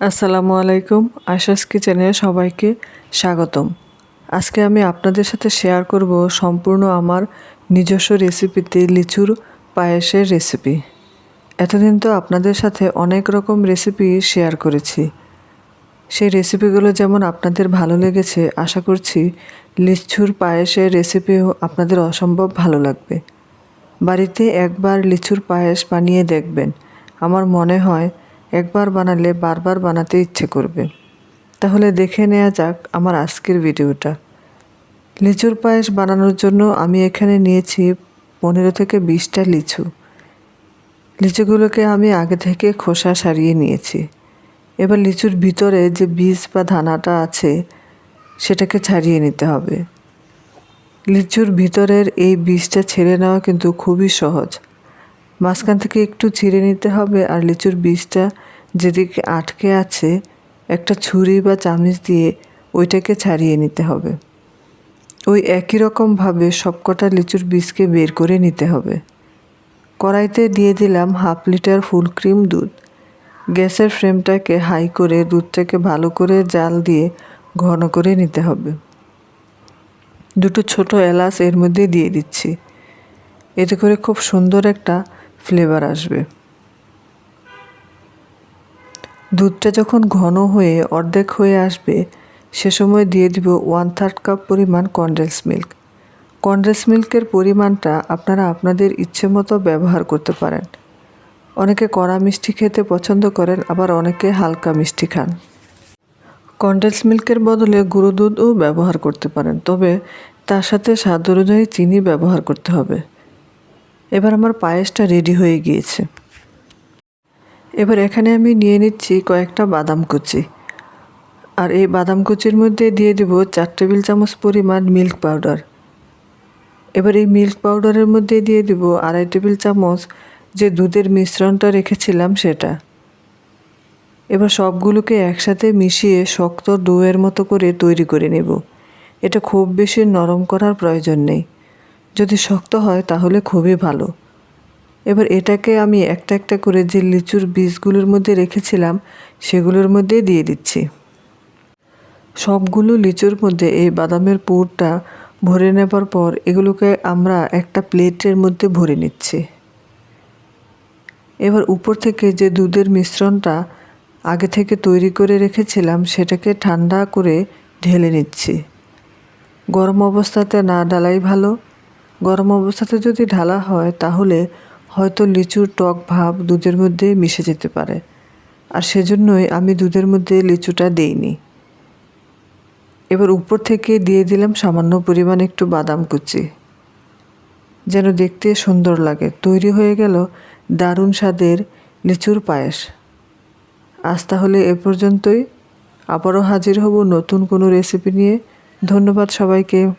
আসসালামু আলাইকুম, আশাস কিচেনে সবাইকে স্বাগতম। আজকে আমি আপনাদের সাথে শেয়ার করব সম্পূর্ণ আমার নিজস্ব রেসিপিতে লিচুর পায়েসের রেসিপি। এতদিন তো আপনাদের সাথে অনেক রকম রেসিপি শেয়ার করেছি। সেই রেসিপিগুলো যেমন আপনাদের ভালো লেগেছে, আশা করছি লিচুর পায়েসের রেসিপিও আপনাদের অসম্ভব ভালো লাগবে। বাড়িতে একবার লিচুর পায়েস বানিয়ে দেখবেন। আমার মনে হয় একবার বানালে বারবার বানাতে ইচ্ছে করবে। তাহলে দেখে নেওয়া যাক আমার আজকের ভিডিওটা। লিচুর পায়েস বানানোর জন্য আমি এখানে নিয়েছি পনেরো থেকে বিশটা লিচু। লিচুগুলোকে আমি আগে থেকে খোসা সারিয়ে নিয়েছি। এবার লিচুর ভিতরে যে বীজ বা ধানাটা আছে, সেটাকে ছাড়িয়ে নিতে হবে। লিচুর ভিতরের এই বীজটা ছেড়ে নেওয়া কিন্তু খুবই সহজ। মাঝখান থেকে একটু ছিঁড়ে নিতে হবে আর লিচুর বীজটা যেদিকে আটকে আছে, একটা ছুরি বা চামচ দিয়ে ওইটাকে ছাড়িয়ে নিতে হবে। ওই একই রকমভাবে সবকটা লিচুর বীজকে বের করে নিতে হবে। কড়াইতে দিয়ে দিলাম হাফ লিটার ফুল ক্রিম দুধ। গ্যাসের ফ্লেমটাকে হাই করে দুধটাকে ভালো করে জাল দিয়ে ঘন করে নিতে হবে। দুটো ছোট এলাচ এর মধ্যে দিয়ে দিচ্ছি। এতে করে খুব সুন্দর একটা ফ্লেভার আসবে। দুধটা যখন ঘন হয়ে অর্ধেক হয়ে আসবে, সে সময় দিয়ে দিব ওয়ান থার্ড কাপ পরিমাণ কন্ডেন্স মিল্ক কন্ডেন্স মিল্কের পরিমাণটা আপনারা আপনাদের ইচ্ছে মতো ব্যবহার করতে পারেন। অনেকে কড়া মিষ্টি খেতে পছন্দ করেন, আবার অনেকে হালকা মিষ্টি খান। কন্ডেন্স মিল্কের বদলে গুঁড়ো দুধও ব্যবহার করতে পারেন, তবে তার সাথে স্বাদ অনুযায়ী চিনি ব্যবহার করতে হবে। এবার আমার পায়েসটা রেডি হয়ে গিয়েছে। এবার এখানে আমি নিয়ে নিচ্ছি কয়েকটা বাদাম কুচি। আর এই বাদাম কুচির মধ্যে দিয়ে দেব চার টেবিল চামচ পরিমাণ মিল্ক পাউডার এবার এই মিল্ক পাউডারের মধ্যে দিয়ে দেব আড়াই টেবিল চামচ যে দুধের মিশ্রণটা রেখেছিলাম সেটা। এবার সবগুলোকে একসাথে মিশিয়ে শক্ত ডোয়ের মতো করে তৈরি করে নেব। এটা খুব বেশি নরম করার প্রয়োজন নেই। যদি শক্ত হয় তাহলে খুবই ভালো। এবার এটাকে আমি একটা একটা করে যে লিচুর বীজগুলোর মধ্যে রেখেছিলাম, সেগুলোর মধ্যে দিয়ে দিচ্ছি। সবগুলো লিচুর মধ্যে এই বাদামের পুরটা ভরে নেবার পর এগুলোকে আমরা একটা প্লেটের মধ্যে ভরে নিচ্ছি। এবার উপর থেকে যে দুধের মিশ্রণটা আগে থেকে তৈরি করে রেখেছিলাম, সেটাকে ঠান্ডা করে ঢেলে নিচ্ছি। গরম অবস্থাতে না ডালাই ভালো। গরম অবস্থাতে যদি ঢালা হয়, তাহলে হয়তো লিচুর টক ভাব দুধের মধ্যে মিশে যেতে পারে। আর সেজন্যই আমি দুধের মধ্যে লিচুটা দেইনি। এবার উপর থেকে দিয়ে দিলাম সামান্য পরিমাণ একটু বাদাম কুচি। যেন দেখতে সুন্দর লাগে। তৈরি হয়ে গেল দারুণ স্বাদের লিচুর পায়েস। আজ তাহলে এ পর্যন্তই। আবারও হাজির হব নতুন কোনো রেসিপি নিয়ে। ধন্যবাদ সবাইকে।